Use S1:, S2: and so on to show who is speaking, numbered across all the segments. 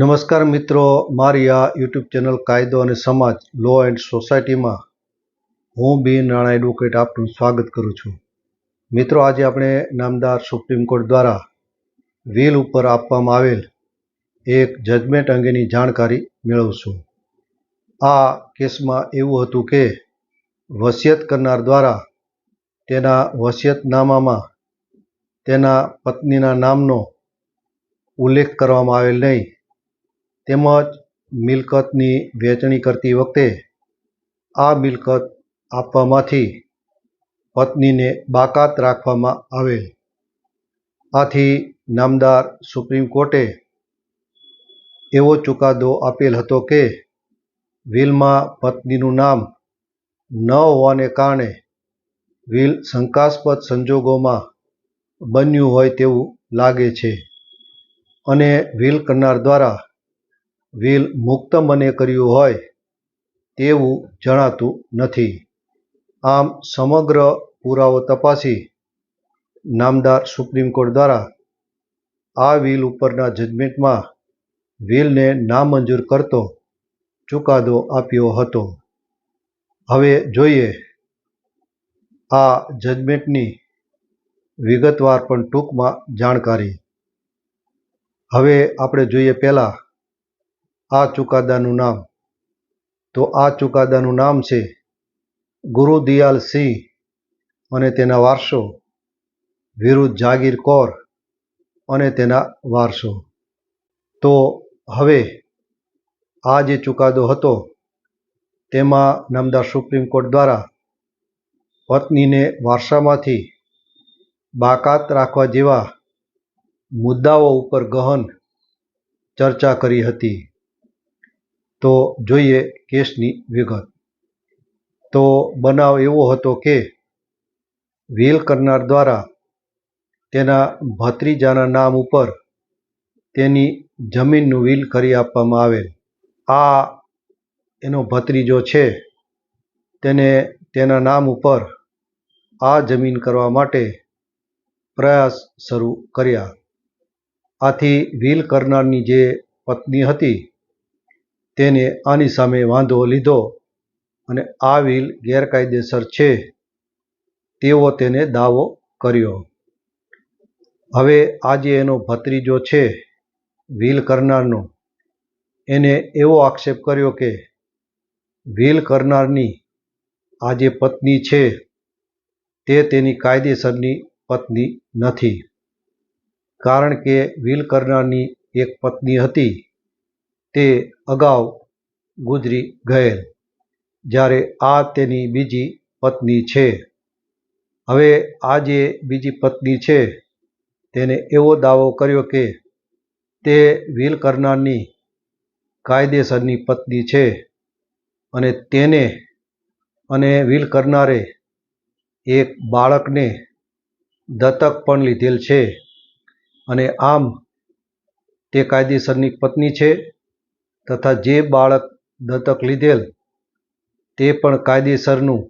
S1: નમસ્કાર મિત્રો, મારી આ યુટ્યુબ ચેનલ કાયદો અને સમાજ લો એન્ડ સોસાયટીમાં હું બી નાણા એડવોકેટ આપનું સ્વાગત કરું છું. મિત્રો, આજે આપણે નામદાર સુપ્રીમ કોર્ટ દ્વારા વ્હીલ ઉપર આપવામાં આવેલ એક જજમેન્ટ અંગેની જાણકારી મેળવશું. આ કેસમાં એવું હતું કે વસિયત કરનાર દ્વારા તેના વસિયતનામામાં તેના પત્નીના નામનો ઉલ્લેખ કરવામાં આવેલ નહીં. તેમજ મિલકતની વહેંચણી કરતી વખતે આ મિલકત આપવામાંથી પત્નીને બાકાત રાખવામાં આવેલ. આથી નામદાર સુપ્રીમ કોર્ટે એવો ચુકાદો આપેલ હતો કે વિલમાં પત્નીનું નામ ન હોવાને કારણે વિલ શંકાસ્પદ સંજોગોમાં બન્યું હોય તેવું લાગે છે અને વિલ કરનાર દ્વારા વિલ મુક્ત મને કર્યું હોય તેવું જણાતું નથી. આમ સમગ્ર પુરાવો તપાસી નામદાર સુપ્રીમ કોર્ટ દ્વારા આ વ્હીલ ઉપરના જજમેન્ટમાં વ્હીલને નામંજૂર કરતો ચુકાદો આપ્યો હતો. હવે જોઈએ, આ જજમેન્ટની વિગતવાર પણ ટૂંકમાં જાણકારી. હવે આપણે જોઈએ પહેલાં આ ચુકાદાનું નામ. તો આ ચુકાદાનું નામ છે ગુરુદિયાલ સિંહ અને તેના વારસો વિરુદ્ધ જાગીર કૌર અને તેના વારસો. તો હવે આ જે ચુકાદો હતો તેમાં નામદાર સુપ્રીમ કોર્ટ દ્વારા પત્નીને વારસામાંથી બાકાત રાખવા જેવા મુદ્દાઓ ઉપર ગહન ચર્ચા કરી હતી. તો જોઈએ કેસની વિગત. તો બનાવ એવો હતો કે વ્હીલ કરનાર દ્વારા તેના ભત્રીજાના નામ ઉપર તેની જમીનનું વ્હીલ કરી આપવામાં આવેલ. આ એનો ભત્રીજો છે, તેને તેના નામ ઉપર આ જમીન કરવા માટે પ્રયાસ શરૂ કર્યા. આથી વ્હીલ કરનારની જે પત્ની હતી તેને આની સામે વાંધો લીધો અને આ વિલ ગેરકાયદેસર છે. તેવો તેને દાવો કર્યો. હવે આજે એનો ભત્રીજો છે, વિલ કરનારનો. એને એવો આક્ષેપ કર્યો કે વિલ કરનારની આ જે પત્ની છે, તે તેની કાયદેસરની પત્ની નથી. કારણ કે વિલ કરનારની એક પત્ની હતી. તે અગાઉ ગુજરી ગયેલ, જ્યારે આ તેની બીજી પત્ની છે. હવે આ જે બીજી પત્ની છે, તેને એવો દાવો કર્યો કે તે વિલ કરનારની કાયદેસરની પત્ની છે અને તેને અને વિલ કરનારે એક બાળકને દત્તક પણ લીધેલ છે અને આમ તે કાયદેસરની પત્ની છે. તથા જે બાળક દત્તક લીધેલ, તે પણ કાયદેસરનું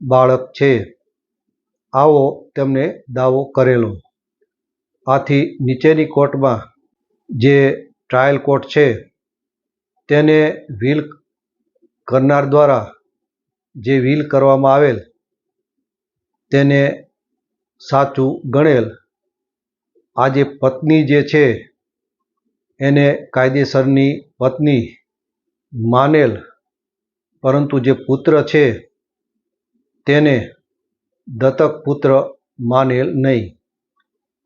S1: બાળક છે. આવો તેમણે દાવો કરેલો. આથી નીચેની કોર્ટમાં જે ટ્રાયલ કોર્ટ છે, તેને વ્હીલ કરનાર દ્વારા જે વ્હીલ કરવામાં આવેલ, તેને સાચું ગણેલ. આજે પત્ની જે છે, એને કાયદેસરની પત્ની માનેલ, પરંતુ જે પુત્ર છે તેને દત્તક પુત્ર માનેલ નહીં.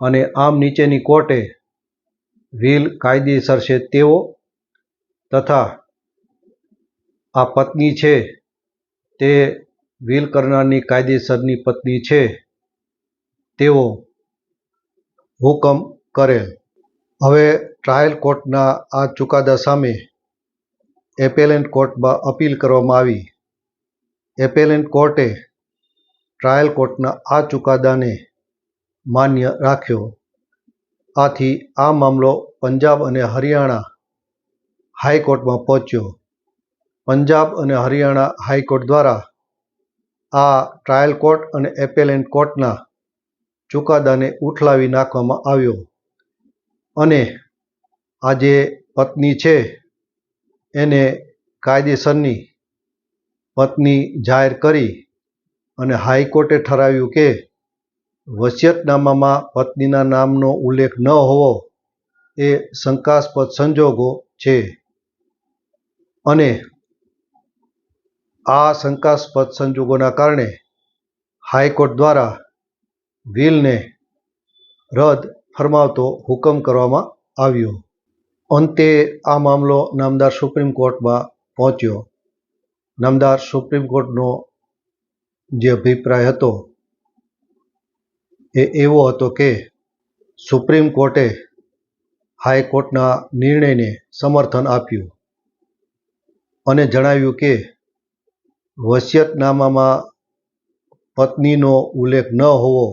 S1: અને આમ નીચેની કોર્ટે વિલ કાયદેસર છે તેઓ તથા આ પત્ની છે તે વિલ કરનારની કાયદેસરની પત્ની છે તેઓ હુકમ કરેલ. હવે ટ્રાયલ કોર્ટના આ ચુકાદા સામે એપેલેન્ટ કોર્ટમાં અપીલ કરવામાં આવી. એપેલેન્ટ કોર્ટે ટ્રાયલ કોર્ટના આ ચુકાદાને માન્ય રાખ્યો. આથી આ મામલો પંજાબ અને હરિયાણા હાઈકોર્ટમાં પહોંચ્યો. પંજાબ અને હરિયાણા હાઈકોર્ટ દ્વારા આ ટ્રાયલ કોર્ટ અને એપેલેન્ટ કોર્ટના ચુકાદાને ઉઠલાવી નાખવામાં આવ્યો અને આજે પત્ની છે, એને કાયદેસરની પત્ની જાહેર કરી અને હાઈકોર્ટે ઠરાવ્યું કે વસિયતનામામાં પત્નીના નામનો ઉલ્લેખ ન હોવો એ શંકાસ્પદ સંજોગો છે. અને આ શંકાસ્પદ સંજોગોના કારણે હાઈકોર્ટ દ્વારા વિલને રદ ફરમાવતો હુકમ કરવામાં આવ્યો. અંતે આ મામલો નામદાર સુપ્રીમ કોર્ટમાં પહોંચ્યો. નામદાર સુપ્રીમ કોર્ટનો જે અભિપ્રાય હતો એ એવો હતો કે સુપ્રીમ કોર્ટે હાઈકોર્ટના નિર્ણયને સમર્થન આપ્યું અને જણાવ્યું કે વસિયતનામામાં પત્નીનો ઉલ્લેખ ન હોવો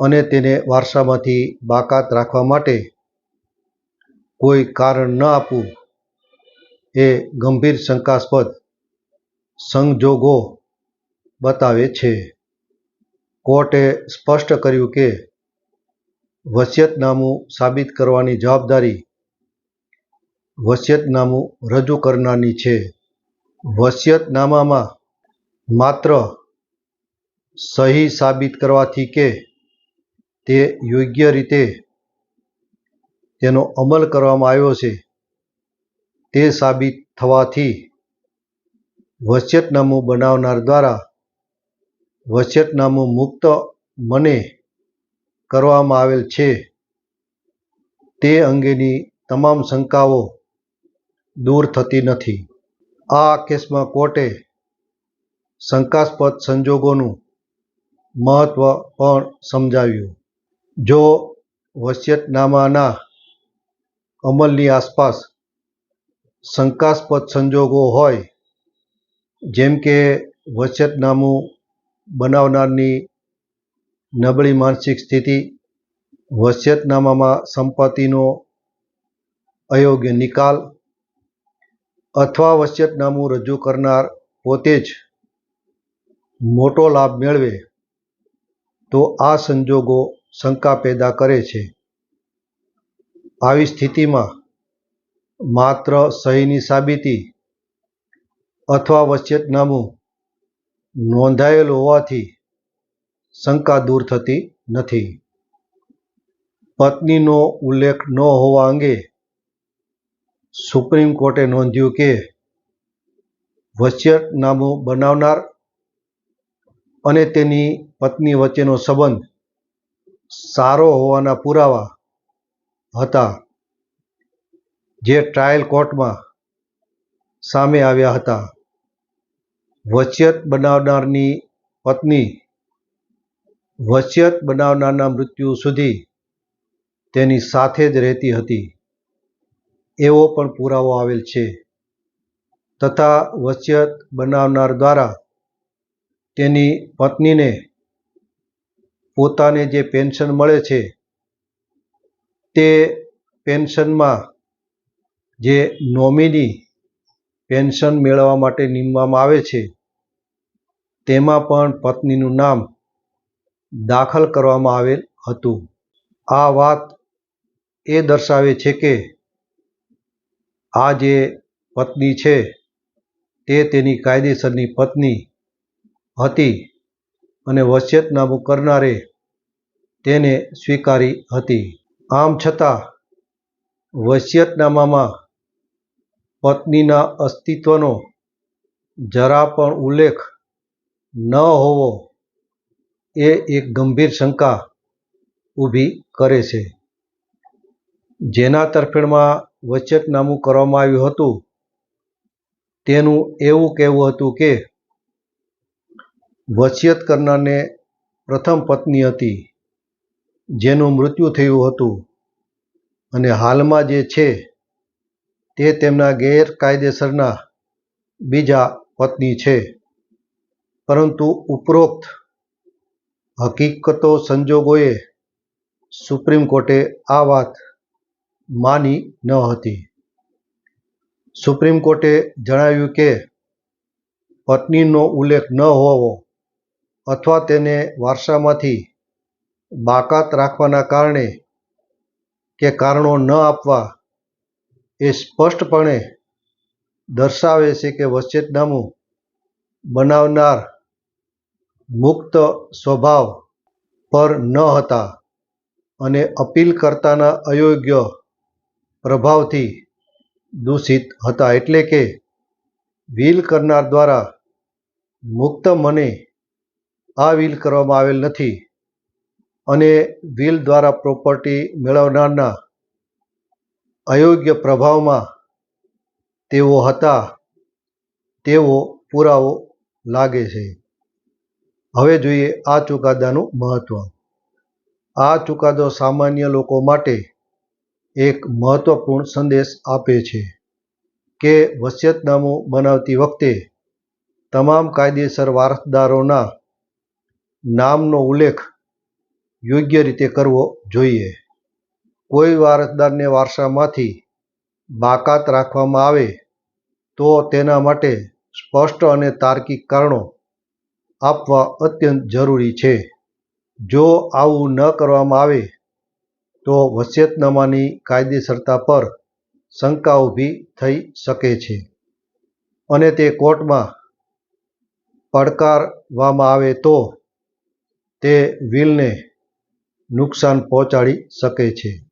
S1: અને તેને વારસામાંથી બાકાત રાખવા માટે કોઈ કારણ ન આપવું એ ગંભીર શંકાસ્પદ સંજોગો બતાવે છે. કોર્ટે સ્પષ્ટ કર્યું કે વસિયતનામું સાબિત કરવાની જવાબદારી વસિયતનામું રજૂ કરનારની છે. વસિયતનામામાં માત્ર સહી સાબિત કરવાથી કે તે યોગ્ય રીતે તેનો અમલ કરવામાં આવ્યો છે, તે સાબિત થવાથી વસિયતનામું બનાવનાર દ્વારા વસિયતનામું મુક્ત મને કરવામાં આવેલ છે. તે અંગેની તમામ શંકાઓ દૂર થતી નથી. આ કેસમાં કોર્ટે શંકાસ્પદ સંજોગોનું મહત્ત્વ પણ સમજાવ્યું. જો વસિયતનામાના અમલની આસપાસ શંકાસ્પદ સંજોગો હોય, જેમ કે વસિયતનામું બનાવનારની નબળી માનસિક સ્થિતિ વસિયતનામામાં સંપત્તિનો અયોગ્ય નિકાલ અથવા વસિયતનામું રજૂ કરનાર પોતે જ મોટો લાભ મેળવે, તો આ સંજોગો શંકા પેદા કરે છે. આવી સ્થિતિમાં માત્ર સહીની સાબિતી અથવા વસિયતનામું નોંધાયેલું હોવાથી શંકા દૂર થતી નથી. પત્નીનો ઉલ્લેખ ન હોવા અંગે સુપ્રીમ કોર્ટે નોંધ્યું કે વસિયતનામું બનાવનાર અને તેની પત્ની વચ્ચેનો સંબંધ સારો હોવાના પુરાવા હતા, જે ટ્રાયલ કોર્ટમાં સામે આવ્યા હતા. વસિયત બનાવનારની પત્ની વસિયત બનાવનારના મૃત્યુ સુધી તેની સાથે જ રહેતી હતી. એવો પણ પુરાવો આવેલ છે. તથા વસિયત બનાવનાર દ્વારા તેની પત્નીને પોતાને જે પેન્શન મળે છે તે પેન્શનમાં જે નોમિની પેન્શન મેળવવા માટે નીમવામાં આવે છે, તેમાં પણ પત્નીનું નામ દાખલ કરવામાં આવેલ હતું. આ વાત એ દર્શાવે છે કે આ જે પત્ની છે, તે તેની કાયદેસરની પત્ની હતી અને વસિયતનામું કરનારે તેને સ્વીકારી હતી. આમ છતાં, વસિયતનામામાં પત્નીના અસ્તિત્વનો જરા પણ ઉલ્લેખ ન હોવો એ એક ગંભીર શંકા ઊભી કરે છે. જેના તરફેણમાં વસિયતનામું કરવામાં આવ્યું હતું, તેનું એવું કહેવું હતું કે, વસિયત કરનારને પ્રથમ પત્ની હતી. જેનું મૃત્યુ થયું હતું અને હાલમાં જે છે તે તેમના ગેરકાયદેસરના બીજા પત્ની છે. પરંતુ ઉપરોક્ત હકીકતો સંજોગોએ સુપ્રીમ કોર્ટે આ વાત માની ન હતી. સુપ્રીમ કોર્ટે જણાવ્યું કે પત્નીનો ઉલ્લેખ ન હોવો અથવા તેને વારસામાંથી બાકાત રાખવાના કારણે કે કારણો ન આપવા એ સ્પષ્ટપણે દર્શાવે છે કે વચ્ચેતનામું બનાવનાર મુક્ત સ્વભાવ પર ન હતા અને અપીલકર્તાના અયોગ્ય પ્રભાવથી દૂષિત હતા. એટલે કે વિલ કરનાર દ્વારા મુક્ત મને આ વિલ કરવામાં આવેલ નથી. અને વિલ દ્વારા પ્રોપર્ટી મેળવનારના અયોગ્ય પ્રભાવમાં તેઓ હતા તેવો પુરાવો લાગે છે. હવે જોઈએ આ ચુકાદાનું મહત્ત્વ આ ચુકાદો સામાન્ય લોકો માટે એક મહત્વપૂર્ણ સંદેશ આપે છે કે વસિયતનામું બનાવતી વખતે તમામ કાયદેસર વારસદારોના નામનો ઉલ્લેખ યોગ્ય રીતે કરવો જોઈએ. કોઈ વારસદારને વારસામાંથી બાકાત રાખવામાં આવે, તો તેના માટે સ્પષ્ટ અને તાર્કિક કારણો આપવા અત્યંત જરૂરી છે. જો આવું ન કરવામાં આવે, તો વસિયતનામાની કાયદેસરતા પર શંકા ઊભી થઈ શકે છે અને તે કોર્ટમાં પડકારવામાં આવે તો તે વિલને નુકસાન પહોંચાડી શકે છે.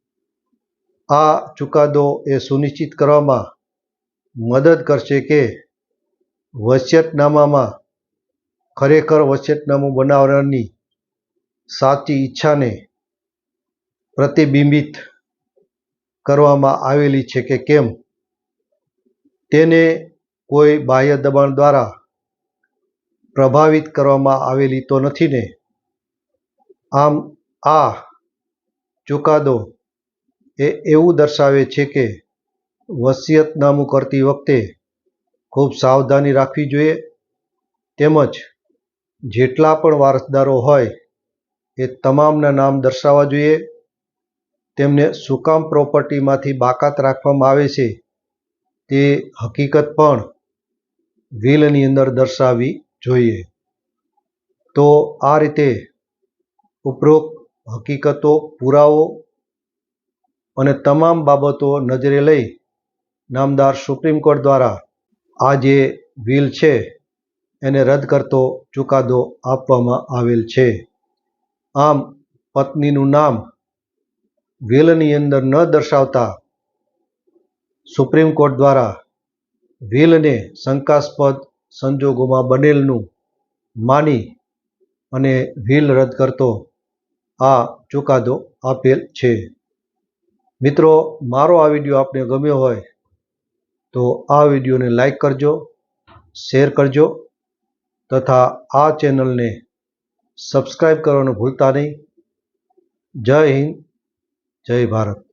S1: આ ચુકાદો એ સુનિશ્ચિત કરવામાં મદદ કરશે કે વસિયતનામામાં ખરેખર વસિયતનામું બનાવનારની સાચી ઈચ્છાને પ્રતિબિંબિત કરવામાં આવેલી છે કે કેમ? તેને કોઈ બાહ્ય દબાણ દ્વારા પ્રભાવિત કરવામાં આવેલી તો નથી ને? આમ આ ચુકાદો એ એવું દર્શાવે છે કે વસિયતનામું કરતી વખતે ખૂબ સાવધાની રાખવી જોઈએ. તેમજ જેટલા પણ વારસદારો હોય એ તમામના નામ દર્શાવવા જોઈએ. તેમને શું કામ પ્રોપર્ટીમાંથી બાકાત રાખવામાં આવે છે તે હકીકત પણ વિલની અંદર દર્શાવવી જોઈએ. તો આ રીતે ઉપરોક્ત હકીકતો, પુરાવો અને તમામ બાબતો નજરે લઈ નામદાર સુપ્રીમ કોર્ટ દ્વારા આ જે વિલ છે, એને રદ કરતો ચુકાદો આપવામાં આવેલ છે. આમ, પત્નીનું નામ વિલની અંદર ન દર્શાવતા સુપ્રીમ કોર્ટ દ્વારા વિલને શંકાસ્પદ સંજોગોમાં બનેલનું માની અને વિલ રદ કરતો આ ચુકાદો આપેલ છે. મિત્રો, મારો આ વીડિયો આપને ગમ્યો હોય તો આ વિડીયોને લાઈક કરજો, શેર કરજો તથા આ ચેનલને સબસ્ક્રાઈબ કરવાનું ભૂલતા નહીં. જય હિન્દ, જય ભારત.